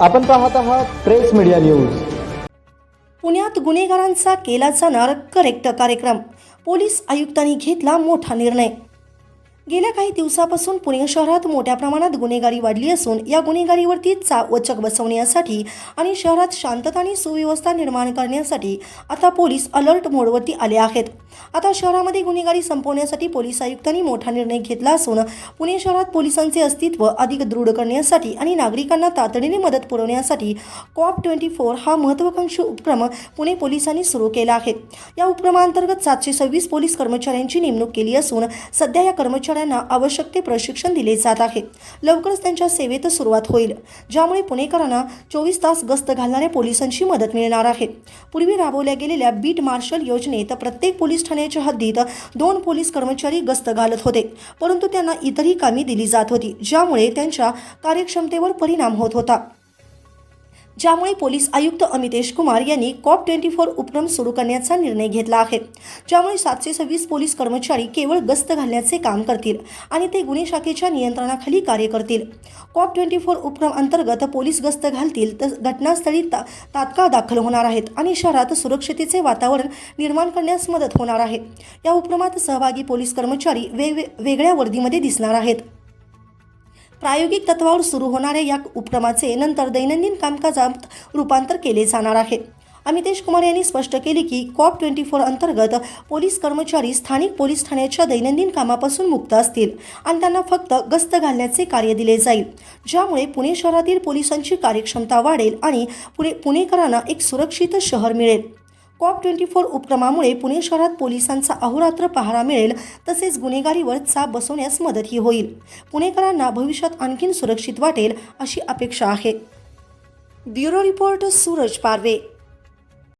आपण पाहत आहात प्रेस मीडिया न्यूज. पुण्यात गुन्हेगारांचा केला जाणार करेक्ट कार्यक्रम. पोलीस आयुक्तांनी घेतला मोठा निर्णय. गेल्या काही दिवसापासून पुणे शहरात मोठ्या प्रमाणात गुन्हेगारी वाढली असून या गुन्हेगारीवरती चा वचक बसवण्यासाठी आणि शहरात शांतता आणि सुव्यवस्था निर्माण करण्यासाठी आता पोलीस अलर्ट मोडवरती आले आहेत. आता शहरामध्ये गुन्हेगारी संपवण्यासाठी पोलीस आयुक्तांनी मोठा निर्णय घेतला असून पुणे शहरात पोलिसांचे अस्तित्व अधिक दृढ करण्यासाठी आणि नागरिकांना तातडीने मदत पुरवण्यासाठी कॉप ट्वेंटी फोर हा महत्त्वाकांक्षी उपक्रम पुणे पोलिसांनी सुरू केला आहे. या उपक्रमांतर्गत सातशे सव्वीस पोलीस कर्मचाऱ्यांची नेमणूक केली असून सध्या या कर्मचाऱ्यांना आवश्यक ते प्रशिक्षण दिले जात आहे. लवकरच त्यांच्या सेवेत सुरुवात होईल. ज्यामुळे पुणेकरांना चोवीस तास गस्त घालणाऱ्या पोलिसांची मदत मिळणार आहे. पूर्वी राबवल्या गेलेल्या बीट मार्शल योजनेत प्रत्येक पोलीस ठाण्याच्या हद्दीत दोन पोलीस कर्मचारी गस्त घालत होते. परंतु त्यांना इतरही कामे दिली जात होती ज्यामुळे त्यांच्या कार्यक्षमतेवर परिणाम होत होता. ज्यामुळे पोलीस आयुक्त अमितेश कुमार यांनी कॉप ट्वेंटी फोर उपक्रम सुरू करण्याचा निर्णय घेतला आहे. ज्यामुळे सातशे सव्वीस पोलीस कर्मचारी केवळ गस्त घालण्याचे काम करतील आणि ते गुन्हे शाखेच्या नियंत्रणाखाली कार्य करतील. कॉप ट्वेंटी फोर उपक्रम अंतर्गत पोलीस गस्त घालतील तर घटनास्थळी ता तात्काळ दाखल होणार आहेत आणि शहरात सुरक्षतेचे वातावरण निर्माण करण्यास मदत होणार आहे. या उपक्रमात सहभागी पोलीस कर्मचारी वेगवे वेगळ्या वर्दीमध्ये दिसणार आहेत. प्रायोगिक तत्वावर सुरू होणाऱ्या या उपक्रमाचे नंतर दैनंदिन कामकाजात रूपांतर केले जाणार आहे. अमितेश कुमार यांनी स्पष्ट केले की कॉप ट्वेंटी फोर अंतर्गत पोलीस कर्मचारी स्थानिक पोलीस ठाण्याच्या दैनंदिन कामापासून मुक्त असतील आणि त्यांना फक्त गस्त घालण्याचे कार्य दिले जाईल. ज्यामुळे पुणे शहरातील पोलिसांची कार्यक्षमता वाढेल आणि पुणे पुणेकरांना एक सुरक्षित शहर मिळेल. कॉप ट्वेंटी फोर उपक्रमामुळे पुणे शहरात पोलिसांचा अहोरात्र पहारा मिळेल तसेच गुन्हेगारीवर चाप बसवण्यास मदतही होईल. पुणेकरांना भविष्यात आणखीन सुरक्षित वाटेल अशी अपेक्षा आहे. Bureau report Suraj Parve.